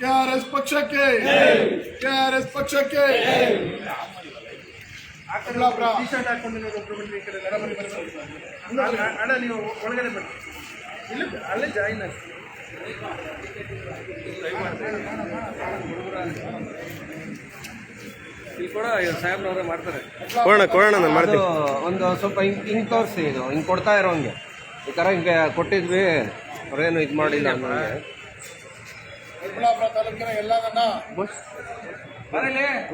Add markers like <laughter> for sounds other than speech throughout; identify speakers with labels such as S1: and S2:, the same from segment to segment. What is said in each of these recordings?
S1: KRS ಪಕ್ಷಕ್ಕೆ. KRS ಪಕ್ಷಕ್ಕೆ.
S2: के ಶರ್ಟ್ ಹಾಕೊಂಡು ನೀವು ಒಬ್ರು ಬನ್ನಿ ಈ ಕಡೆ ಎಲ್ಲ ಬನ್ನಿ, ಬನ್ನಿ, ಬನ್ನಿ. ಅಣ್ಣ, ಅಣ್ಣ ನೀವು ಒಳಗಡೆ ಬನ್ನಿ. ಇಲ್ಲ ಅಲ್ಲೇ ಜಾಯಿನ್ ಆಗಿ ಇಲ್ಲಿ ಕೂಡ ಸಾಹೇಬ್ನವರೇ ಮಾಡ್ತಾರೆ.
S3: ಕೊಡೋಣ ಕೊಡೋಣ ನಾನು
S4: ಅದು ಒಂದು ಸ್ವಲ್ಪ ಹಿಂಗ್ ಹಿಂಗ್ ತೋರಿಸಿ ಇದು ಹಿಂಗ್ ಕೊಡ್ತಾ ಇರೋಂಗೆ. ಈ ಥರ ಹಿಂಗೆ ಕೊಟ್ಟಿದ್ವಿ. ಅವರೇನು ಇದು ಮಾಡಿಲ್ಲ
S1: ಚಿಕ್ಕಬಳ್ಳಾಪುರ ತಾಲೂಕಿನ ಎಲ್ಲದನ್ನ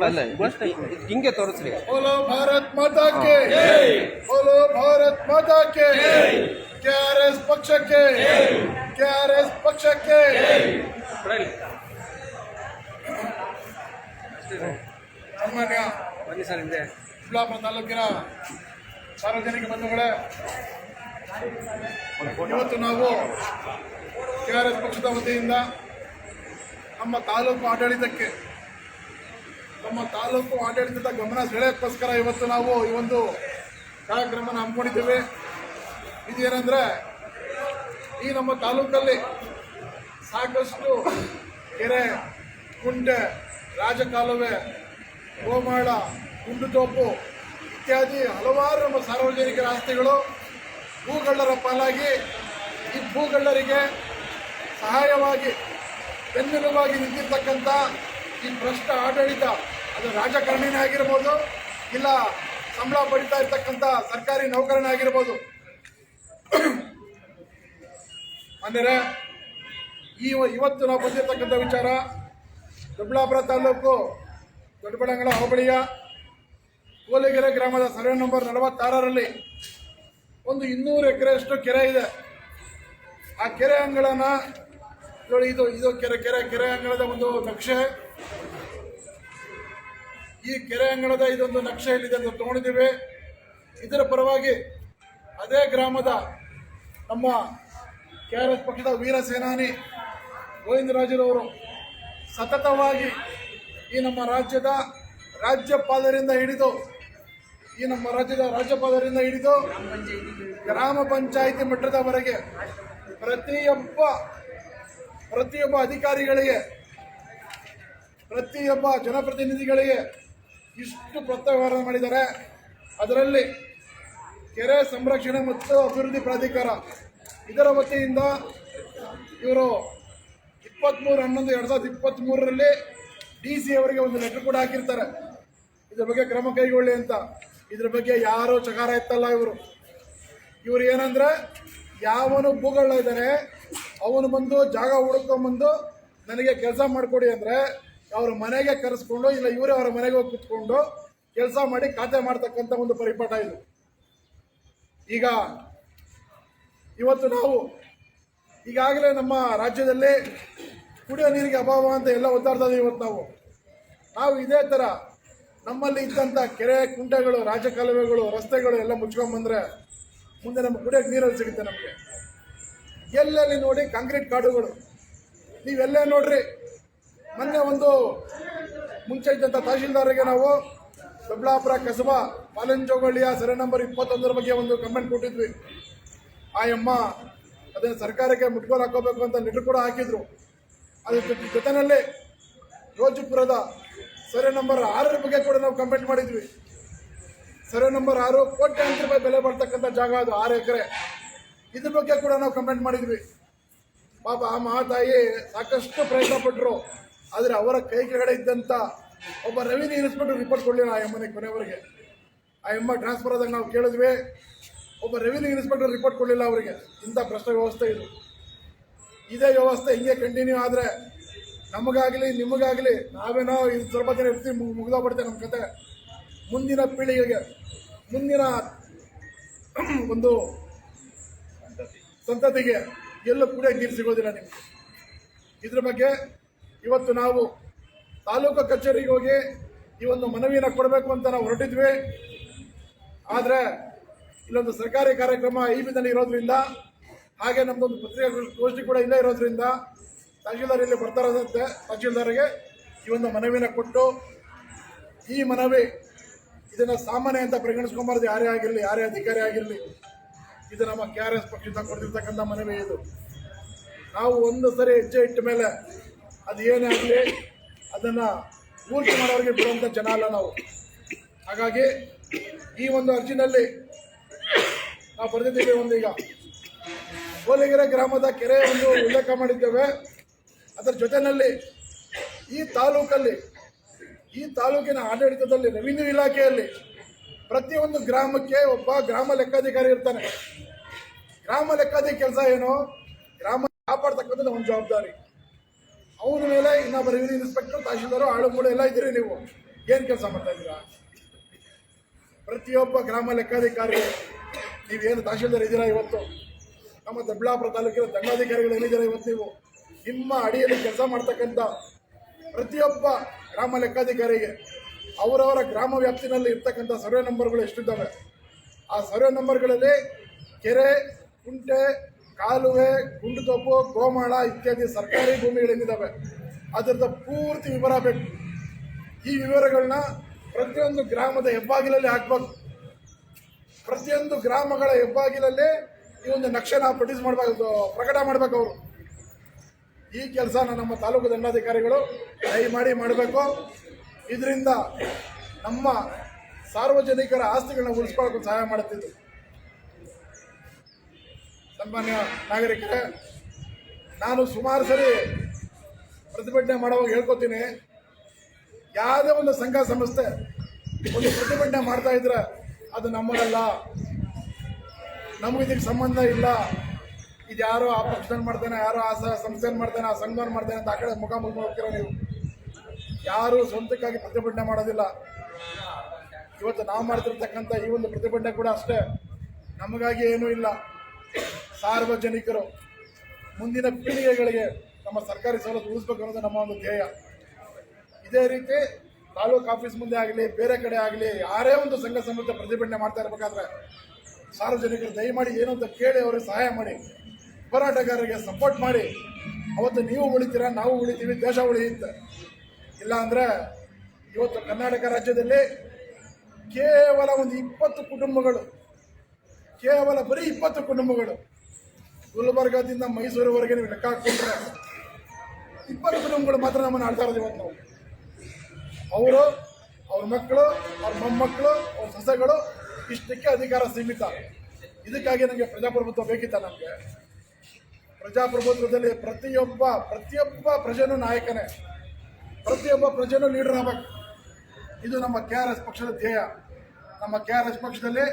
S4: ಅಲ್ಲ ಹಿಂಗೆ ತೋರಿಸ್ರಿ.
S1: ಬೋಲೋ ಭಾರತ್ ಮಾತಾಕೆ ಓಲೋ ಭಾರತ್ ಮಾತಾಕೆ ಕೆ ಆರ್ ಎಸ್ ಪಕ್ಷಕ್ಕೆ. ಕೆ ಆರ್ ಎಸ್ ಪಕ್ಷಕ್ಕೆ
S2: ಬನ್ನಿ ಸರ್ ಹಿಂದೆ.
S1: ಚಿಕ್ಕಬಳ್ಳಾಪುರ ತಾಲೂಕಿನ ಸಾರ್ವಜನಿಕ ಬಂಧುಗಳೇ ಇವತ್ತು ನಾವು ಕೆ ಆರ್ ಎಸ್ ಪಕ್ಷದ ವತಿಯಿಂದ ನಮ್ಮ ತಾಲೂಕು ಆಡಳಿತಕ್ಕೆ, ನಮ್ಮ ತಾಲೂಕು ಆಡಳಿತದ ಗಮನ ಸೆಳೆಯೋಕ್ಕೋಸ್ಕರ ಇವತ್ತು ನಾವು ಈ ಒಂದು ಕಾರ್ಯಕ್ರಮನ ಹಮ್ಮಿಕೊಂಡಿದ್ದೇವೆ. ಇದೇನೆಂದ್ರೆ, ಈ ನಮ್ಮ ತಾಲೂಕಲ್ಲಿ ಸಾಕಷ್ಟು ಕೆರೆ, ಕುಂಟೆ, ರಾಜಕಾಲುವೆ, ಗೋಮಾಳ ಗುಂಡುತೋಪು ಇತ್ಯಾದಿ ಹಲವಾರು ನಮ್ಮ ಸಾರ್ವಜನಿಕರ ಆಸ್ತಿಗಳು ಭೂಗಳ್ಳರ ಪಾಲಾಗಿ ಈ ಭೂಗಳ್ಳರಿಗೆ ಸಹಾಯವಾಗಿ ಬೆನ್ನೆಲುವಾಗಿ ನಿಂತಿರ್ತಕ್ಕಂಥ ಈ ಭ್ರಷ್ಟ ಆಡಳಿತ, ಅದು ರಾಜಕಾರಣಿನೇ ಆಗಿರ್ಬೋದು, ಇಲ್ಲ ಸಂಬಳ ಪಡಿತಾ ಇರ್ತಕ್ಕಂಥ ಸರ್ಕಾರಿ ನೌಕರನೇ ಆಗಿರ್ಬೋದು. ಅಂದರೆ ಈ ಇವತ್ತು ನಾವು ಬಂದಿರತಕ್ಕಂಥ ವಿಚಾರ ದೊಡ್ಡಬಳ್ಳಾಪುರ ತಾಲೂಕು ದೊಡ್ಡಬಳ್ಳಂಗಳ ಹೋಬಳಿಯ ಕೋಲಿಗೆರೆ ಗ್ರಾಮದ ಸರ್ವೆ ನಂಬರ್ ನಲವತ್ತಾರರಲ್ಲಿ ಒಂದು ಇನ್ನೂರು ಎಕರೆಯಷ್ಟು ಕೆರೆ ಇದೆ. ಆ ಕೆರೆ ಅಂಗಳನ ಇದು ಇದು ಕೆರೆ ಕೆರೆ ಕೆರೆ ಅಂಗಳದ ಒಂದು ನಕ್ಷೆ. ಈ ಕೆರೆ ಅಂಗಳದ ಇದೊಂದು ನಕ್ಷೆ ಇಲ್ಲಿದೆ ಅಂತ ತಗೊಂಡಿದ್ದೀವಿ. ಇದರ ಪರವಾಗಿ ಅದೇ ಗ್ರಾಮದ ನಮ್ಮ ಕೆ ಆರ್ ಎಸ್ ಪಕ್ಷದ ವೀರ ಸೇನಾನಿ ಗೋವಿಂದರಾಜರವರು ಸತತವಾಗಿ ಈ ನಮ್ಮ ರಾಜ್ಯದ ರಾಜ್ಯಪಾಲರಿಂದ ಹಿಡಿದು ಈ ನಮ್ಮ ರಾಜ್ಯದ ರಾಜ್ಯಪಾಲರಿಂದ ಹಿಡಿದು ಗ್ರಾಮ ಪಂಚಾಯಿತಿ ಮಟ್ಟದವರೆಗೆ ಪ್ರತಿಯೊಬ್ಬ ಪ್ರತಿಯೊಬ್ಬ ಅಧಿಕಾರಿಗಳಿಗೆ, ಪ್ರತಿಯೊಬ್ಬ ಜನಪ್ರತಿನಿಧಿಗಳಿಗೆ ಇಷ್ಟು ಪ್ರತ್ಯವಹಾರ ಮಾಡಿದ್ದಾರೆ. ಅದರಲ್ಲಿ ಕೆರೆ ಸಂರಕ್ಷಣೆ ಮತ್ತು ಅಭಿವೃದ್ಧಿ ಪ್ರಾಧಿಕಾರ, ಇದರ ವತಿಯಿಂದ ಇವರು ಇಪ್ಪತ್ತ್ಮೂರು ಹನ್ನೊಂದು, ಎರಡು ಸಾವಿರದ ಇಪ್ಪತ್ತ್ಮೂರರಲ್ಲಿ ಡಿ ಸಿ ಅವರಿಗೆ ಒಂದು ಲೆಟರ್ ಕೂಡ ಹಾಕಿರ್ತಾರೆ. ಇದರ ಬಗ್ಗೆ ಕ್ರಮ ಕೈಗೊಳ್ಳಿ ಅಂತ. ಇದ್ರ ಬಗ್ಗೆ ಯಾರೂ ಚಕಾರ ಎತ್ತಲ್ಲ ಇವರು. ಇವರು ಏನಂದ್ರೆ, ಯಾವನು ಭೂಗಳ ಇದ್ದಾರೆ ಅವನು ಬಂದು ಜಾಗ ಹುಡ್ಕೊಂಬಂದು ನನಗೆ ಕೆಲಸ ಮಾಡಿಕೊಡಿ ಅಂದರೆ ಅವ್ರ ಮನೆಗೆ ಕರೆಸ್ಕೊಂಡು ಇಲ್ಲ ಇವರೇ ಅವರ ಮನೆಗೆ ಹೋಗಿ ಕುತ್ಕೊಂಡು ಕೆಲಸ ಮಾಡಿ ಖಾತೆ ಮಾಡ್ತಕ್ಕಂಥ ಒಂದು ಪರಿಪಾಠ ಇದು. ಈಗ ಇವತ್ತು ನಾವು ಈಗಾಗಲೇ ನಮ್ಮ ರಾಜ್ಯದಲ್ಲಿ ಕುಡಿಯೋ ನೀರಿಗೆ ಅಭಾವ ಅಂತ ಎಲ್ಲ ಒದ್ದಾಡ್ತಾ ಇವತ್ತು ನಾವು. ನಾವು ಇದೇ ಥರ ನಮ್ಮಲ್ಲಿ ಇದ್ದಂಥ ಕೆರೆ ಕುಂಟೆಗಳು, ರಾಜಕಾಲುವೆಗಳು, ರಸ್ತೆಗಳು ಎಲ್ಲ ಮುಚ್ಕೊಂಡ್ಬಂದ್ರೆ ಮುಂದೆ ನಮ್ಗೆ ಕುಡಿಯೋಕೆ ನೀರಲ್ಲಿ ಸಿಗುತ್ತೆ ನಮಗೆ. ಎಲ್ಲೆಲ್ಲಿ ನೋಡಿ ಕಾಂಕ್ರೀಟ್ ಕಾಡುಗಳು. ನೀವೆಲ್ಲೇ ನೋಡ್ರಿ. ಮೊನ್ನೆ ಒಂದು ಮುಂಚೆ ಇದ್ದಂಥ ತಹಶೀಲ್ದಾರ್ಗೆ ನಾವು ದೊಡ್ಡಾಪುರ ಕಸಬಾ, ಪಾಲಂಜೋಗಳ್ಳಿಯ ಸೆರೆ ನಂಬರ್ ಇಪ್ಪತ್ತೊಂದರ ಬಗ್ಗೆ ಒಂದು ಕಮೆಂಟ್ ಕೊಟ್ಟಿದ್ವಿ. ಆ ಅಮ್ಮ ಅದನ್ನು ಸರ್ಕಾರಕ್ಕೆ ಮುಟ್ಕೊಂಡು ಹಾಕೋಬೇಕು ಅಂತ ಲೆಟ್ರ್ ಕೂಡ ಹಾಕಿದ್ರು. ಅದ್ರ ಜೊತೆ ಜೊತೆನಲ್ಲಿ ರೋಜಪುರದ ಸೆರೆ ನಂಬರ್ ಆರರ ಬಗ್ಗೆ ಕೂಡ ನಾವು ಕಂಪ್ಲೇಂಟ್ ಮಾಡಿದ್ವಿ. ಸರ್ವೆ ನಂಬರ್ ಆರು ಕೋಟ್ಯಾಂತರ ರೂಪಾಯಿ ಬೆಲೆ ಬರ್ತಕ್ಕಂಥ ಜಾಗ ಅದು ಆರು ಎಕರೆ. ಇದ್ರ ಬಗ್ಗೆ ಕೂಡ ನಾವು ಕಂಪ್ಲೇಂಟ್ ಮಾಡಿದ್ವಿ. ಪಾಪ ಆ ಮಹಾತಾಯಿ ಸಾಕಷ್ಟು ಪ್ರಯತ್ನ ಪಟ್ಟರು ಆದರೆ ಅವರ ಕೈ ಕೆಳಗಡೆ ಇದ್ದಂಥ ಒಬ್ಬ ರೆವಿನ್ಯೂ ಇನ್ಸ್ಪೆಕ್ಟರ್ ರಿಪೋರ್ಟ್ ಕೊಡಲಿಲ್ಲ ಆ ಎಮ್ಮನೆ ಕೊನೆವರೆಗೆ. ಆ ಎಮ್ಮ ಟ್ರಾನ್ಸ್ಫರ್ ಆದಾಗ ನಾವು ಕೇಳಿದ್ವಿ. ಒಬ್ಬ ರೆವಿನ್ಯೂ ಇನ್ಸ್ಪೆಕ್ಟರ್ ರಿಪೋರ್ಟ್ ಕೊಡಲಿಲ್ಲ ಅವರಿಗೆ. ಇಂಥ ಭ್ರಷ್ಟ ವ್ಯವಸ್ಥೆ ಇದು. ಇದೇ ವ್ಯವಸ್ಥೆ ಹಿಂಗೆ ಕಂಟಿನ್ಯೂ ಆದರೆ ನಮಗಾಗಲಿ, ನಿಮಗಾಗಲಿ ನಾವೇನೋ ಇದು ಸ್ವಲ್ಪ ಜನ ಇರ್ತೀವಿ ಮುಗ್- ಮುಗ್ದೋಗ್ಬಿಡುತ್ತೆ ನಮ್ಮ ಕತೆ. ಮುಂದಿನ ಪೀಳಿಗೆಗೆ, ಮುಂದಿನ <clears throat> ಒಂದು ಸಂತತಿಗೆ ಎಲ್ಲೂ ಕೂಡ ನೀರು ಸಿಗೋದಿಲ್ಲ ನಿಮಗೆ. ಇದ್ರ ಬಗ್ಗೆ ಇವತ್ತು ನಾವು ತಾಲೂಕು ಕಚೇರಿಗೆ ಹೋಗಿ ಈ ಒಂದು ಮನವಿಯನ್ನು ಕೊಡಬೇಕು ಅಂತ ನಾವು ಹೊರಟಿದ್ವಿ. ಆದರೆ ಇಲ್ಲೊಂದು ಸರ್ಕಾರಿ ಕಾರ್ಯಕ್ರಮ ಈ ಬಿದ್ದಲ್ಲಿ ಇರೋದ್ರಿಂದ, ಹಾಗೆ ನಮ್ಮದೊಂದು ಪತ್ರಿಕಾಗೋಷ್ಠಿ ಕೂಡ ಇಲ್ಲೇ ಇರೋದ್ರಿಂದ ತಹಶೀಲ್ದಾರ್ ಇಲ್ಲಿ ಬರ್ತಾರಂತೆ ತಹಶೀಲ್ದಾರ್ಗೆ ಈ ಒಂದು ಮನವಿನ ಕೊಟ್ಟು ಈ ಮನವಿ ಇದನ್ನ ಸಾಮಾನ್ಯ ಅಂತ ಪರಿಗಣಿಸ್ಕೊಂಬಾರ್ದು. ಯಾರೇ ಆಗಿರಲಿ, ಯಾರೇ ಅಧಿಕಾರಿ ಆಗಿರಲಿ, ಇದು ನಮ್ಮ ಕೆ ಆರ್ ಎಸ್ ಪಕ್ಷದಿಂದ ಕೊಡ್ತಿರ್ತಕ್ಕಂಥ ಮನವಿ ಇದು. ನಾವು ಒಂದು ಸರಿ ಹೆಜ್ಜೆ ಇಟ್ಟ ಮೇಲೆ ಅದು ಏನೇ ಆಗಲಿ, ಅದನ್ನು ಪೂರ್ತಿ ಮಾಡೋರಿಗೆ ಬಿಡುವಂಥ ಜನ ಅಲ್ಲ ನಾವು. ಹಾಗಾಗಿ ಈ ಒಂದು ಅರ್ಜಿನಲ್ಲಿ ನಾವು ಬರೆದಿದ್ದೇವೆ ಒಂದು ಈಗ ಕೋಲಿಗೆರೆ ಗ್ರಾಮದ ಕೆರೆ ಒಂದು ಉಲ್ಲೇಖ ಮಾಡಿದ್ದೇವೆ. ಅದರ ಜೊತೆಯಲ್ಲಿ ಈ ತಾಲೂಕಲ್ಲಿ, ಈ ತಾಲೂಕಿನ ಆಡಳಿತದಲ್ಲಿ ರೆವಿನ್ಯೂ ಇಲಾಖೆಯಲ್ಲಿ ಪ್ರತಿಯೊಂದು ಗ್ರಾಮಕ್ಕೆ ಒಬ್ಬ ಗ್ರಾಮ ಲೆಕ್ಕಾಧಿಕಾರಿ ಇರ್ತಾನೆ. ಗ್ರಾಮ ಲೆಕ್ಕಾಧಿಕಾರಿ ಕೆಲಸ ಏನು? ಗ್ರಾಮ ಕಾಪಾಡ್ತಕ್ಕಂಥದ್ದು ಒಂದು ಜವಾಬ್ದಾರಿ. ಅವನ ಮೇಲೆ ಇನ್ನೊಬ್ಬ ರೆವಿನ್ಯೂ ಇನ್ಸ್ಪೆಕ್ಟರ್ ತಹಶೀಲ್ದಾರು ಆಳು ಎಲ್ಲ ಇದ್ದೀರಿ ನೀವು. ಏನು ಕೆಲಸ ಮಾಡ್ತಾ ಇದ್ದೀರಾ? ಪ್ರತಿಯೊಬ್ಬ ಗ್ರಾಮ ಲೆಕ್ಕಾಧಿಕಾರಿ, ನೀವೇನು ತಹಶೀಲ್ದಾರ್ ಇದ್ದೀರಾ ಇವತ್ತು? ನಮ್ಮ ದೊಡ್ಡಬಳ್ಳಾಪುರ ತಾಲೂಕಿನ ದಂಡಾಧಿಕಾರಿಗಳು ಏನಿದ್ದೀರಾ ಇವತ್ತು ನೀವು? ನಿಮ್ಮ ಅಡಿಯಲ್ಲಿ ಕೆಲಸ ಮಾಡ್ತಕ್ಕಂಥ ಪ್ರತಿಯೊಬ್ಬ ಗ್ರಾಮ ಲೆಕ್ಕಾಧಿಕಾರಿಗೆ, ಅವರವರ ಗ್ರಾಮ ವ್ಯಾಪ್ತಿನಲ್ಲಿ ಇರ್ತಕ್ಕಂಥ ಸರ್ವೆ ನಂಬರ್ಗಳು ಎಷ್ಟಿದ್ದಾವೆ? ಆ ಸರ್ವೆ ನಂಬರ್ಗಳಲ್ಲಿ ಕೆರೆ, ಕುಂಟೆ, ಕಾಲುವೆ ಗುಂಡುತೊಪ್ಪು ಗೋಮಾಳ ಇತ್ಯಾದಿ ಸರ್ಕಾರಿ ಭೂಮಿಗಳೇನಿದ್ದಾವೆ ಅದರದ ಪೂರ್ತಿ ವಿವರ ಬೇಕು. ಈ ವಿವರಗಳನ್ನ ಪ್ರತಿಯೊಂದು ಗ್ರಾಮದ ಹೆಬ್ಬಾಗಿಲಲ್ಲಿ ಹಾಕ್ಬೇಕು. ಪ್ರತಿಯೊಂದು ಗ್ರಾಮಗಳ ಹೆಬ್ಬಾಗಿಲಲ್ಲಿ ಈ ಒಂದು ನಕ್ಷೆನ ಪ್ರೊಡ್ಯೂಸ್ ಮಾಡಬೇಕು, ಪ್ರಕಟ ಮಾಡಬೇಕು ಅವರು. ಈ ಕೆಲಸನ ನಮ್ಮ ತಾಲೂಕು ದಂಡಾಧಿಕಾರಿಗಳು ಮಾಡಿ ಮಾಡಬೇಕು. ಇದರಿಂದ ನಮ್ಮ ಸಾರ್ವಜನಿಕರ ಆಸ್ತಿಗಳನ್ನ ಉಳಿಸ್ಕೊಳ್ಳೋಕೆ ಸಹಾಯ ಮಾಡುತ್ತಿದ್ದು. ಸನ್ಮಾನ್ಯ ನಾಗರಿಕರೇ, ನಾನು ಸುಮಾರು ಸರಿ ಪ್ರತಿಭಟನೆ ಮಾಡುವಾಗ ಹೇಳ್ಕೊತೀನಿ. ಯಾವುದೇ ಒಂದು ಸಂಘ, ಸಂಸ್ಥೆ ಒಂದು ಪ್ರತಿಭಟನೆ ಮಾಡ್ತಾ ಇದ್ರೆ ಅದು ನಮ್ಮದಲ್ಲ. ನಮಗಿದಕ್ಕೆ ಸಂಬಂಧ ಇಲ್ಲ. ಇದು ಯಾರೋ ಆ ಪಕ್ಷದಲ್ಲಿ ಮಾಡ್ತೇನೆ, ಯಾರೋ ಆ ಸಂಸ್ಥೆನ ಮಾಡ್ತೇನೆ, ಆ ಸಂಘವನ್ನು ಮಾಡ್ತಾನೆ ಅಂತ ಆ ಕಡೆ ಮುಖ ಮುಖ ಹೋಗ್ತೀರ ನೀವು? ಯಾರು ಸ್ವಂತಕ್ಕಾಗಿ ಪ್ರತಿಭಟನೆ ಮಾಡೋದಿಲ್ಲ. ಇವತ್ತು ನಾವು ಮಾಡ್ತಿರ್ತಕ್ಕಂಥ ಈ ಒಂದು ಪ್ರತಿಭಟನೆ ಕೂಡ ಅಷ್ಟೇ. ನಮಗಾಗಿ ಏನೂ ಇಲ್ಲ. ಸಾರ್ವಜನಿಕರು, ಮುಂದಿನ ಪೀಳಿಗೆಗಳಿಗೆ ನಮ್ಮ ಸರ್ಕಾರಿ ಸವಲತ್ತು ಉಳಿಸ್ಬೇಕು ಅನ್ನೋದು ನಮ್ಮ ಒಂದು ಧ್ಯೇಯ. ಇದೇ ರೀತಿ ತಾಲೂಕು ಆಫೀಸ್ ಮುಂದೆ ಆಗಲಿ, ಬೇರೆ ಕಡೆ ಆಗಲಿ, ಯಾರೇ ಒಂದು ಸಂಘ ಸಂಸ್ಥೆ ಪ್ರತಿಭಟನೆ ಮಾಡ್ತಾ ಇರಬೇಕಾದ್ರೆ ಸಾರ್ವಜನಿಕರು ದಯಮಾಡಿ ಏನು ಅಂತ ಕೇಳಿ ಅವರಿಗೆ ಸಹಾಯ ಮಾಡಿ. ಹೋರಾಟಗಾರರಿಗೆ ಸಪೋರ್ಟ್ ಮಾಡಿ, ಅವತ್ತು ನೀವು ಉಳಿತೀರಾ, ನಾವು ಉಳಿತೀವಿ, ದೇಶ ಉಳಿಯುತ್ತೆ. ಇಲ್ಲ ಅಂದರೆ ಇವತ್ತು ಕರ್ನಾಟಕ ರಾಜ್ಯದಲ್ಲಿ ಕೇವಲ ಒಂದು ಇಪ್ಪತ್ತು ಕುಟುಂಬಗಳು, ಕೇವಲ ಬರೀ ಇಪ್ಪತ್ತು ಕುಟುಂಬಗಳು, ಗುಲ್ಬರ್ಗಾದಿಂದ ಮೈಸೂರುವರೆಗೆ ನೀವು ಲೆಕ್ಕ ಹಾಕ್ಕೊಂಡ್ರೆ ಇಪ್ಪತ್ತು ಕುಟುಂಬಗಳು ಮಾತ್ರ ನಮ್ಮನ್ನು ಆಡ್ತಾ ಇರೋದು ಇವತ್ತು ನಾವು. ಅವರು, ಅವ್ರ ಮಕ್ಕಳು, ಅವ್ರ ಮೊಮ್ಮಕ್ಕಳು, ಅವ್ರ ಸೊಸೆಗಳು ಇಷ್ಟಕ್ಕೆ ಅಧಿಕಾರ ಸೀಮಿತ. ಇದಕ್ಕಾಗಿ ನನಗೆ ಪ್ರಜಾಪ್ರಭುತ್ವ ಬೇಕಿತ್ತ ನಮಗೆ? ಪ್ರಜಾಪ್ರಭುತ್ವದಲ್ಲಿ ಪ್ರತಿಯೊಬ್ಬ ಪ್ರತಿಯೊಬ್ಬ ಪ್ರಜೆನೂ ನಾಯಕನೇ. ಪ್ರತಿಯೊಬ್ಬ ಪ್ರಜೆನೂ ಲೀಡರ್ ಆಗಬೇಕು. ಇದು ನಮ್ಮ ಕೆ ಆರ್ ಎಸ್ ಪಕ್ಷದ ಧ್ಯೇಯ. ನಮ್ಮ ಕೆ ಆರ್ ಎಸ್ ಪಕ್ಷದಲ್ಲಿ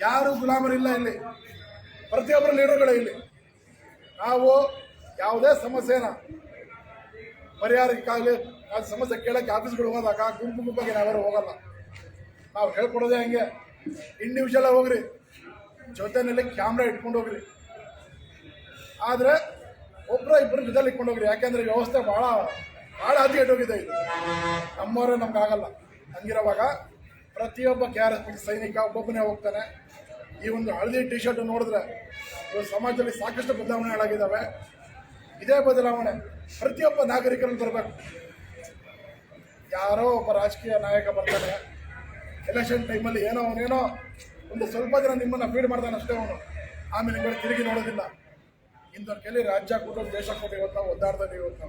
S1: ಯಾರೂ ಗುಲಾಮರಿಲ್ಲ ಇಲ್ಲಿ. ಪ್ರತಿಯೊಬ್ಬರು ಲೀಡರ್ಗಳೇ ಇಲ್ಲಿ. ನಾವು ಯಾವುದೇ ಸಮಸ್ಯೆನ ಪರಿಹಾರಕ್ಕಾಗಲಿ, ಆ ಸಮಸ್ಯೆ ಕೇಳೋಕ್ಕೆ ಆಫೀಸ್ಗಳು ಹೋದಾಗ ಗುಂಪು ಗುಂಪಾಗಿ ನಾವ್ಯಾರು ಹೋಗಲ್ಲ. ನಾವು ಹೇಳ್ಕೊಡೋದೇ ಹಂಗೆ. ಇಂಡಿವಿಜುವಲ್ ಹೋಗ್ರಿ. ಜೊತೆಯಲ್ಲಿ ಕ್ಯಾಮ್ರಾ ಇಟ್ಕೊಂಡು ಹೋಗ್ರಿ. ಆದರೆ ಒಬ್ಬರ ಇಬ್ಬರು ಜೊತೆಲಿ ಇಟ್ಕೊಂಡು ಹೋಗ್ರಿ ಯಾಕೆಂದ್ರೆ ವ್ಯವಸ್ಥೆ ಭಾಳ ಭಾಳ ಹೋಗಿದೆ ಇದು. ನಮ್ಮವರೇ ನಮ್ಗೆ ಆಗಲ್ಲ. ಹಂಗಿರುವಾಗ ಪ್ರತಿಯೊಬ್ಬ ಕೆ ಆರ್ ಎಸ್ ಸೈನಿಕ ಒಬ್ಬೊಬ್ಬನೇ ಹೋಗ್ತಾನೆ. ಈ ಒಂದು ಹಳದಿ ಟಿ ಶರ್ಟ್ ನೋಡಿದ್ರೆ ಇವತ್ತು ಸಮಾಜದಲ್ಲಿ ಸಾಕಷ್ಟು ಬದಲಾವಣೆಗಳಾಗಿದ್ದಾವೆ ಇದೇ ಬದಲಾವಣೆ. ಪ್ರತಿಯೊಬ್ಬ ನಾಗರಿಕರಲ್ಲಿ ಬರಬೇಕು ಯಾರೋ ಒಬ್ಬ ರಾಜಕೀಯ ನಾಯಕ ಬರ್ತಾನೆ. ಎಲೆಕ್ಷನ್ ಟೈಮಲ್ಲಿ ಏನೋ ಅವನೇನೋ ಒಂದು ಸ್ವಲ್ಪ ದಿನ ನಿಮ್ಮನ್ನು ಫೀಡ್ ಮಾಡ್ತಾನೆ ಅಷ್ಟೇ ಅವನು. ಆಮೇಲೆ ತಿರುಗಿ ನೋಡೋದಿಲ್ಲ. ಇಂಥವ್ರ ಕೇಳಿ ರಾಜ್ಯ ಕೊಟ್ಟು ದೇಶ ಕೊಟ್ಟು ಇವತ್ತು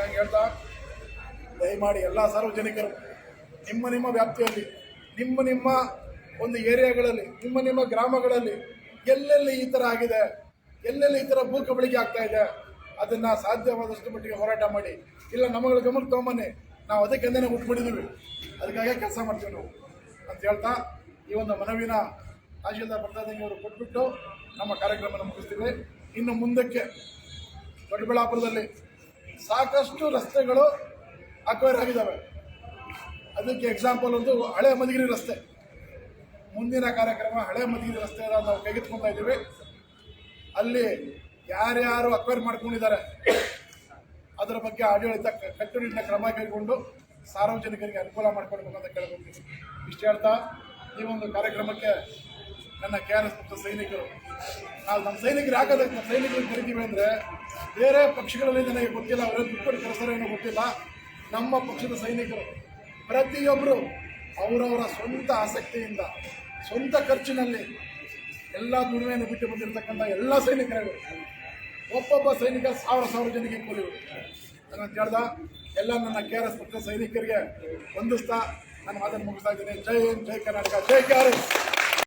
S1: ನಾವು ಹೇಳ್ತಾ, ದಯಮಾಡಿ ಎಲ್ಲ ಸಾರ್ವಜನಿಕರು, ನಿಮ್ಮ ನಿಮ್ಮ ವ್ಯಾಪ್ತಿಯಲ್ಲಿ, ನಿಮ್ಮ ನಿಮ್ಮ ಒಂದು ಏರಿಯಾಗಳಲ್ಲಿ, ನಿಮ್ಮ ನಿಮ್ಮ ಗ್ರಾಮಗಳಲ್ಲಿ ಎಲ್ಲೆಲ್ಲಿ ಈ ಥರ ಆಗಿದೆ, ಎಲ್ಲೆಲ್ಲಿ ಈ ಥರ ಭೂ ಕಬಳಿಕೆ ಆಗ್ತಾ ಇದೆ, ಅದನ್ನು ಸಾಧ್ಯವಾದಷ್ಟು ಮಟ್ಟಿಗೆ ಹೋರಾಟ ಮಾಡಿ. ಇಲ್ಲ, ನಮ್ಮಗಳ ಗಮನಕ್ಕೆ ತೊಗೊಂಬನ್ನಿ. ನಾವು ಅದಕ್ಕೆಂದೇ ಉಟ್ಬಿಟ್ಟಿದ್ದೀವಿ ಅದಕ್ಕಾಗೆ ಕೆಲಸ ಮಾಡ್ತೀವಿ ನಾವು. ಅಂತ ಹೇಳ್ತಾ, ಈ ಒಂದು ಮನವಿನ ತಹಶೀಲ್ದಾರ್ ಪ್ರಸಾದಂಗೆ ಅವರು ಕೊಟ್ಬಿಟ್ಟು ನಮ್ಮ ಕಾರ್ಯಕ್ರಮನ ಮುಗಿಸ್ತೀವಿ. ಇನ್ನು ಮುಂದಕ್ಕೆ ದೊಡ್ಡಬಳ್ಳಾಪುರದಲ್ಲಿ ಸಾಕಷ್ಟು ರಸ್ತೆಗಳು ಅಕ್ವೈರ್ ಆಗಿದ್ದಾವೆ ಅದಕ್ಕೆ ಎಕ್ಸಾಂಪಲ್ ಒಂದು ಹಳೆ ಮಧುಗಿರಿ ರಸ್ತೆ. ಮುಂದಿನ ಕಾರ್ಯಕ್ರಮ ಹಳೆ ಮಧುಗಿರಿ ರಸ್ತೆ ನಾವು ಕೈಗೆತ್ಕೊತಾ ಇದ್ದೀವಿ. ಅಲ್ಲಿ ಯಾರ್ಯಾರು ಅಕ್ವೈರ್ ಮಾಡ್ಕೊಂಡಿದ್ದಾರೆ, ಅದರ ಬಗ್ಗೆ ಆಡಳಿತ ಕಟ್ಟುನಿಟ್ಟಿನ ಕ್ರಮ ಕೈಗೊಂಡು ಸಾರ್ವಜನಿಕರಿಗೆ ಅನುಕೂಲ ಮಾಡಿಕೊಡ್ಬೇಕು ಅಂತ ಇಷ್ಟು ಹೇಳ್ತಾ, ಈ ಒಂದು ಕಾರ್ಯಕ್ರಮಕ್ಕೆ ನನ್ನ ಕೆ ಆರ್ ಎಸ್ ಪಕ್ಷದ ಸೈನಿಕರು. ನಾವು ನಮ್ಮ ಸೈನಿಕರು ಯಾಕಂದ್ರೆ ನಮ್ಮ ಸೈನಿಕರು ಕರಿತೀವಿ ಅಂದರೆ ಬೇರೆ ಪಕ್ಷಗಳಲ್ಲಿ ನನಗೆ ಗೊತ್ತಿಲ್ಲ, ಅವರೇ ದುಡ್ಡು ಏನೋ ಗೊತ್ತಿಲ್ಲ. ನಮ್ಮ ಪಕ್ಷದ ಸೈನಿಕರು ಪ್ರತಿಯೊಬ್ಬರು ಅವರವರ ಸ್ವಂತ ಆಸಕ್ತಿಯಿಂದ, ಸ್ವಂತ ಖರ್ಚಿನಲ್ಲಿ ಎಲ್ಲ ದುಡಿಮೆಯನ್ನು ಬಿಟ್ಟು ಬಂದಿರತಕ್ಕಂಥ ಎಲ್ಲ ಸೈನಿಕರು ಒಬ್ಬೊಬ್ಬ ಸೈನಿಕ ಸಾವಿರ ಸಾವಿರ ಜನಕ್ಕೆ ಕೂಲಿ ಅಂತ ಹೇಳ್ದ ಎಲ್ಲ ನನ್ನ ಕೆ ಆರ್ ಎಸ್ ಪಕ್ಷದ ಸೈನಿಕರಿಗೆ ವಂದಿಸ್ತಾ ನಾನು ಮಾತನ್ನು ಮುಗಿಸ್ತಾ ಇದ್ದೀನಿ. ಜೈ ಹಿಂದ್, ಜೈ ಕರ್ನಾಟಕ, ಜೈ ಕೆ ಆರ್ ಎಸ್.